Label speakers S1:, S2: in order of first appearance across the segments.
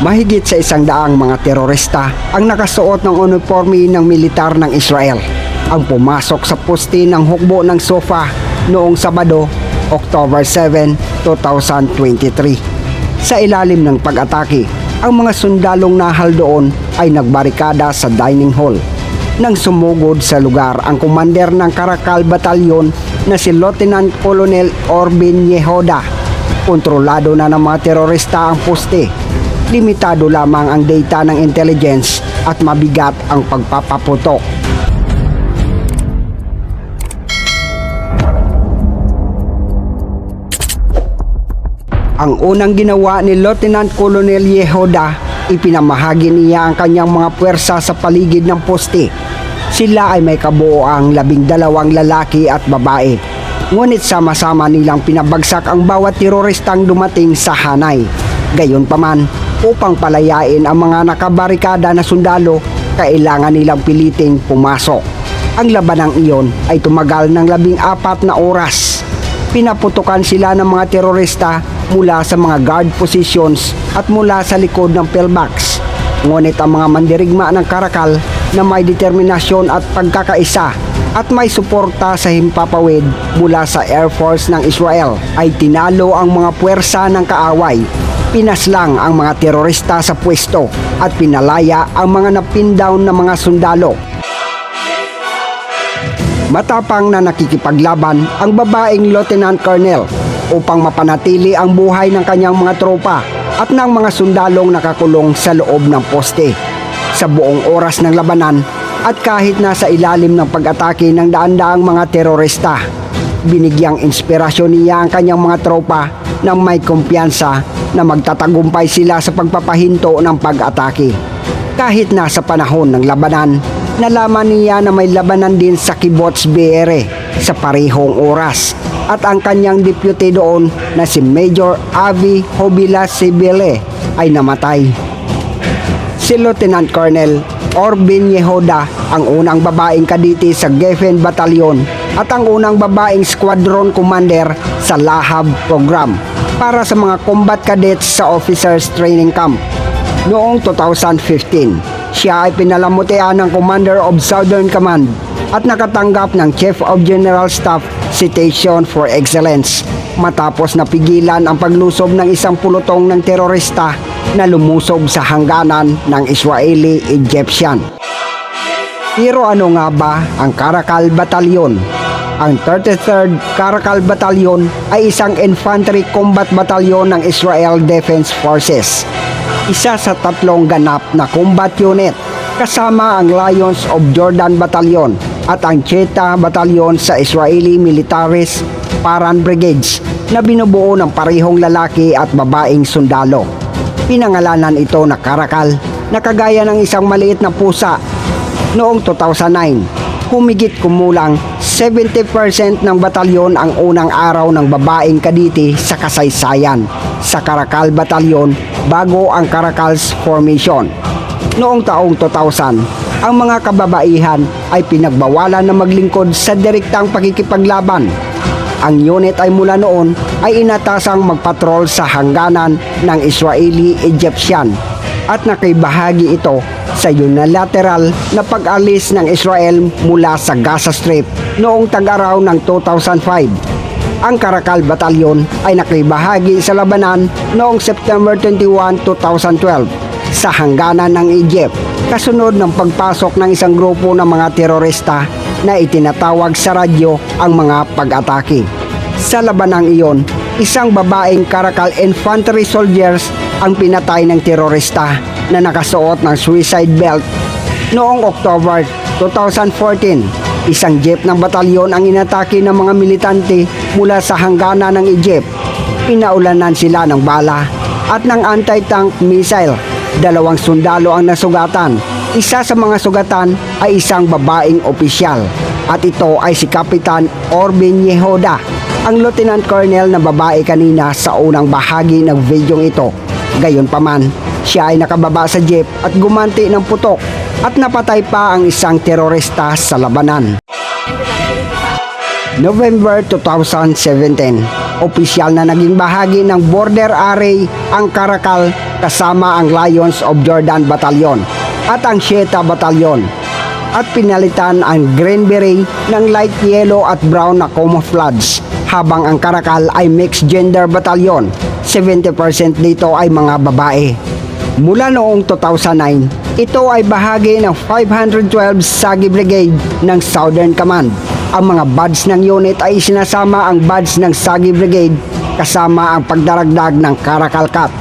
S1: Mahigit sa isang daang mga terorista ang nakasuot ng uniforme ng militar ng Israel ang pumasok sa poste ng hukbo ng sofa noong Sabado, October 7, 2023. Sa ilalim ng pag-atake, ang mga sundalong nahal doon ay nagbarikada sa dining hall. Nang sumugod sa lugar ang commander ng Karakal Batalyon na si Lieutenant Colonel Orbin Yehoda. Kontrolado na ng mga terorista ang poste. Limitado lamang ang data ng intelligence at mabigat ang pagpapaputok. Ang unang ginawa ni Lieutenant Colonel Yehoda, ipinamahagi niya ang kanyang mga puwersa sa paligid ng poste. Sila ay may kabuoang labing dalawang lalaki at babae. Ngunit sama-sama nilang pinabagsak ang bawat teroristang dumating sa Hanay. Gayunpaman, upang palayain ang mga nakabarikada na sundalo, kailangan nilang piliting pumasok. Ang labanang iyon ay tumagal ng labing apat na oras pinaputukan sila ng mga terorista mula sa mga guard positions at mula sa likod ng pillbox. Ngunit ang mga mandirigma ng Karakal na may determinasyon at pagkakaisa at may suporta sa himpapawid mula sa Air Force ng Israel ay tinalo ang mga puwersa ng kaaway. Pinaslang ang mga terorista sa pwesto at pinalaya ang mga napindown na mga sundalo Matapang na nakikipaglaban ang babaeng Lieutenant Colonel upang mapanatili ang buhay ng kanyang mga tropa at ng mga sundalong nakakulong sa loob ng poste. Sa buong oras ng labanan at kahit nasa ilalim ng pag-atake ng daan-daang mga terorista, binigyang inspirasyon niya ang kanyang mga tropa ng may kumpiyansa na magtatagumpay sila sa pagpapahinto ng pag-atake. Kahit nasa panahon ng labanan, nalaman niya na may labanan din sa Kibots Beere sa parehong oras at ang kanyang deputy doon na si Major Avi Hobila Sibile ay namatay. Si Lieutenant Colonel Orbin Yehoda ang unang babaeng kaditi sa Geffen Battalion at ang unang babaeng squadron commander sa Lahab program para sa mga combat cadets sa Officers Training Camp. Noong 2015, siya ay pinalamutian ng Commander of Southern Command at nakatanggap ng Chief of General Staff Citation for Excellence matapos napigilan ang paglusob ng isang pulutong ng terorista na lumusob sa hangganan ng Israeli-Egyptian. Pero ano nga ba ang Karakal Battalion? Ang 33rd Karakal Battalion ay isang infantry combat batalyon ng Israel Defense Forces. Isa sa tatlong ganap na combat unit kasama ang Lions of Jordan Battalion at ang Cheetah Battalion sa Israeli Militaris Paran Brigades na binubuo ng parehong lalaki at babaeng sundalo. Pinangalanan ito na Karakal na kagaya ng isang maliit na pusa Noong 2009, humigit kumulang 70% ng batalyon ang unang araw ng babaeng kaditi sa kasaysayan sa Karakal Batalyon bago ang Karakals Formation. Noong taong 2000, ang mga kababaihan ay pinagbawalan na maglingkod sa direktang pakikipaglaban. Ang unit ay mula noon ay inatasang magpatrol sa hangganan ng Israeli-Egyptian at nakibahagi ito sa unilateral na pag-alis ng Israel mula sa Gaza Strip noong tag-araw ng 2005. Ang Karakal Batalyon ay nakibahagi sa labanan noong September 21, 2012 sa hangganan ng Egypt kasunod ng pagpasok ng isang grupo ng mga terorista na itinatawag sa radyo ang mga pag-atake. Sa labanang iyon, isang babaeng Karakal infantry soldiers ang pinatay ng terorista na nakasuot ng suicide belt. Noong October 2014, isang jeep ng batalyon ang inatake ng mga militante mula sa hangganan ng Egypt. Pinaulanan sila ng bala at ng anti-tank missile. Dalawang sundalo ang nasugatan. Isa sa mga sugatan ay isang babaeng opisyal at ito ay si Kapitan Orbin Yehoda, ang Lieutenant Colonel na babae kanina sa unang bahagi ng videong ito. Gayunpaman, siya ay nakababa sa jeep at gumanti ng putok at napatay pa ang isang terorista sa labanan. November 2017, Opisyal na naging bahagi ng border array ang Karakal kasama ang Lions of Jordan Battalion at ang Sheta Battalion at pinalitan ang Green Beret ng light yellow at brown na camouflage habang ang Karakal ay mixed gender battalion. 70% dito ay mga babae. Mula noong 2009, ito ay bahagi ng 512 Sagi Brigade ng Southern Command. Ang mga buds ng unit ay sinasama ang buds ng Sagi Brigade kasama ang pagdaragdag ng Karakal Cut.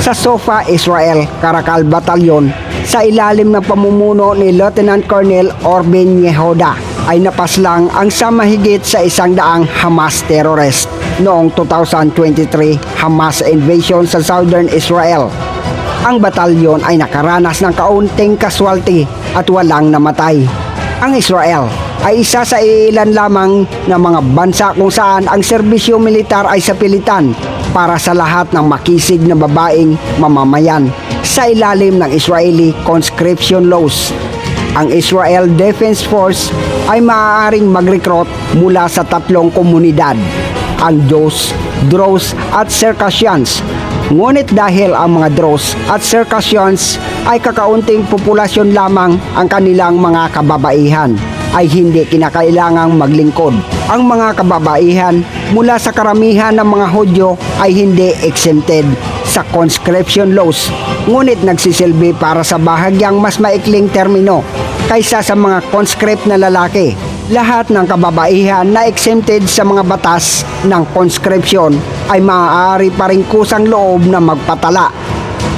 S1: Sa Sofa, Israel, Karakal Battalion, sa ilalim ng pamumuno ni Lieutenant Colonel Orben Yehoda ay napaslang ang sa mahigit sa isang daang Hamas terrorist noong 2023 Hamas invasion sa Southern Israel. Ang batalyon ay nakaranas ng kaunting casualty at walang namatay. Ang Israel ay isa sa ilan lamang ng mga bansa kung saan ang serbisyo militar ay sa pilitan para sa lahat ng makisig na babaeng mamamayan sa ilalim ng Israeli conscription laws. Ang Israel Defense Force ay maaaring mag-recruit mula sa tatlong komunidad, ang Jews, Druze at Circassians. Ngunit dahil ang mga Druze at Circassians ay kakaunting populasyon lamang ang kanilang mga kababaihan ay hindi kinakailangang maglingkod. Ang mga kababaihan mula sa karamihan ng mga Hudyo ay hindi exempted sa conscription laws ngunit nagsisilbi para sa bahagyang mas maikling termino kaysa sa mga conscript na lalaki. Lahat ng kababaihan na exempted sa mga batas ng conscription ay maaari pa rin kusang loob na magpatala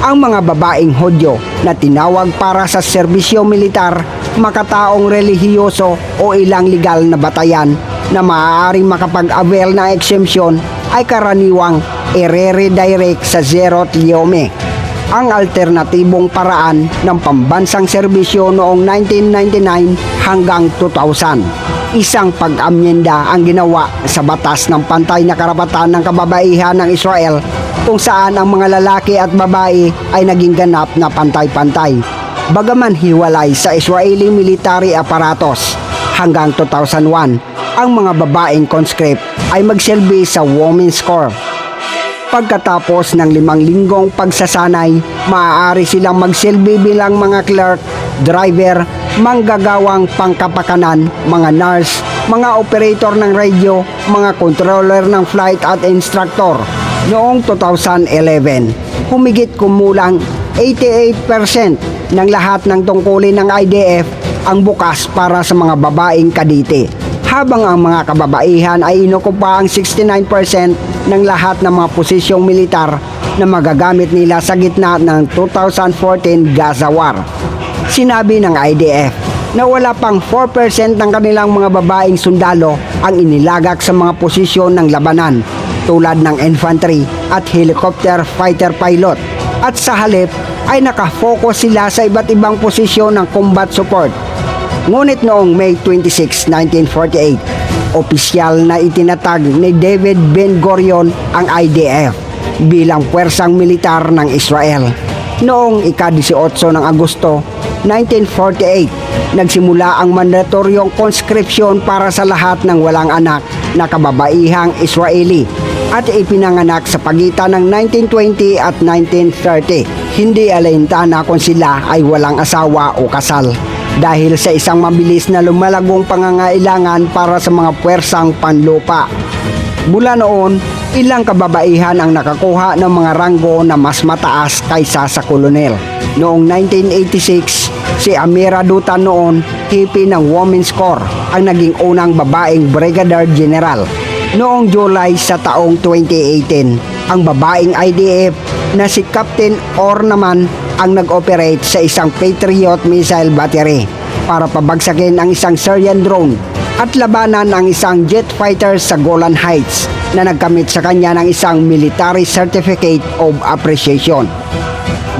S1: ang mga babaeng Hodyo na tinawag para sa serbisyo militar, makataong relihiyoso o ilang legal na batayan na maaaring makapag-avail ng exemption ay karaniwang i-redirect sa Zerot Liome. Ang alternatibong paraan ng pambansang serbisyo noong 1999 hanggang 2000 isang pag-amyenda ang ginawa sa batas ng pantay na karapatan ng kababaihan ng Israel kung saan ang mga lalaki at babae ay naging ganap na pantay-pantay. Bagaman hiwalay sa Israeli military apparatus hanggang 2001, ang mga babaeng conscript ay magsilbi sa Women's Corps. Pagkatapos ng limang linggong pagsasanay, maaari silang magsilbi bilang mga clerk, driver, manggagawang pangkapakanan, mga nurse, mga operator ng radio, mga controller ng flight at instructor. Noong 2011, humigit kumulang 88% ng lahat ng tungkulin ng IDF ang bukas para sa mga babaeng kadite habang ang mga kababaihan ay inukupa ang 69% ng lahat ng mga posisyong militar na magagamit nila sa gitna ng 2014 Gaza War. Sinabi ng IDF na wala pang 4% ng kanilang mga babaeng sundalo ang inilagak sa mga posisyon ng labanan tulad ng infantry at helicopter fighter pilot at sa halip ay nakafocus sila sa iba't ibang posisyon ng combat support Ngunit noong May 26, 1948, opisyal na itinatag ni David Ben Gurion ang IDF bilang puwersang militar ng Israel. Noong ika-18 ng Agosto 1948, nagsimula ang mandatoryong conscription para sa lahat ng walang anak na kababaihang Israeli at ipinanganak sa pagitan ng 1920 at 1930. Hindi alintana kung sila ay walang asawa o kasal dahil sa isang mabilis na lumalagong pangangailangan para sa mga puwersang panlupa. Mula noon, ilang kababaihan ang nakakuha ng mga ranggo na mas mataas kaysa sa kolonel. Noong 1986, si Amira Dutan noon, hippie ng Women's Corps, ang naging unang babaeng Brigadier General. Noong July sa taong 2018, ang babaeng IDF na si Captain Or naman ang nag-operate sa isang Patriot missile battery para pabagsakin ang isang Syrian drone at labanan ang isang jet fighter sa Golan Heights na nagkamit sa kanya ng isang Military Certificate of Appreciation.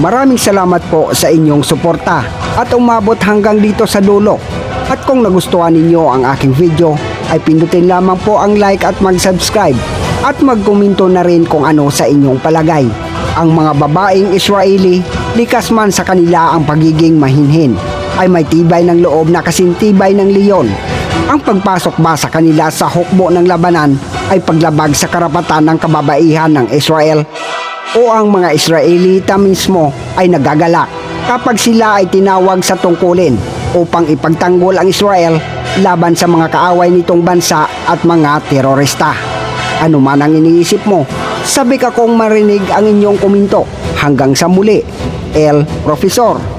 S1: Maraming salamat po sa inyong suporta at umabot hanggang dito sa dulo. At kung nagustuhan ninyo ang aking video, ay pindutin lamang po ang like at mag-subscribe at magkomento na rin kung ano sa inyong palagay. Ang mga babaeng Israeli, likas man sa kanila ang pagiging mahinhin, ay may tibay ng loob na kasintibay ng leon. Ang pagpasok ba sa kanila sa hukbo ng labanan ay paglabag sa karapatan ng kababaihan ng Israel? O ang mga Israelita mismo ay nagagalak kapag sila ay tinawag sa tungkulin upang ipagtanggol ang Israel laban sa mga kaaway nitong bansa at mga terorista? Ano man ang iniisip mo, sabi ka kong marinig ang inyong kuminto. Hanggang sa muli, El Profesor.